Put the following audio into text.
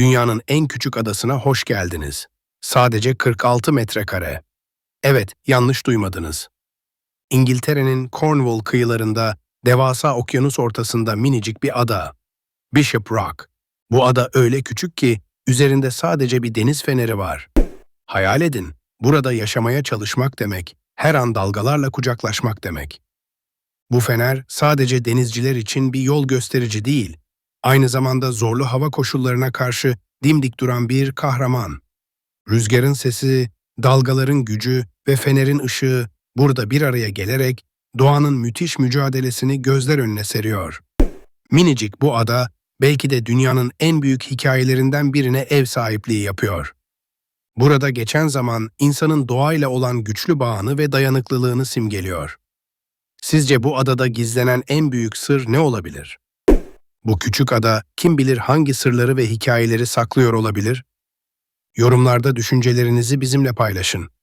Dünyanın en küçük adasına hoş geldiniz. Sadece 46 metrekare. Evet, yanlış duymadınız. İngiltere'nin Cornwall kıyılarında, devasa okyanus ortasında minicik bir ada. Bishop Rock. Bu ada öyle küçük ki üzerinde sadece bir deniz feneri var. Hayal edin, burada yaşamaya çalışmak demek, her an dalgalarla kucaklaşmak demek. Bu fener sadece denizciler için bir yol gösterici değil, aynı zamanda zorlu hava koşullarına karşı dimdik duran bir kahraman. Rüzgarın sesi, dalgaların gücü ve fenerin ışığı burada bir araya gelerek doğanın müthiş mücadelesini gözler önüne seriyor. Minicik bu ada belki de dünyanın en büyük hikayelerinden birine ev sahipliği yapıyor. Burada geçen zaman insanın doğayla olan güçlü bağını ve dayanıklılığını simgeliyor. Sizce bu adada gizlenen en büyük sır ne olabilir? Bu küçük ada kim bilir hangi sırları ve hikayeleri saklıyor olabilir? Yorumlarda düşüncelerinizi bizimle paylaşın.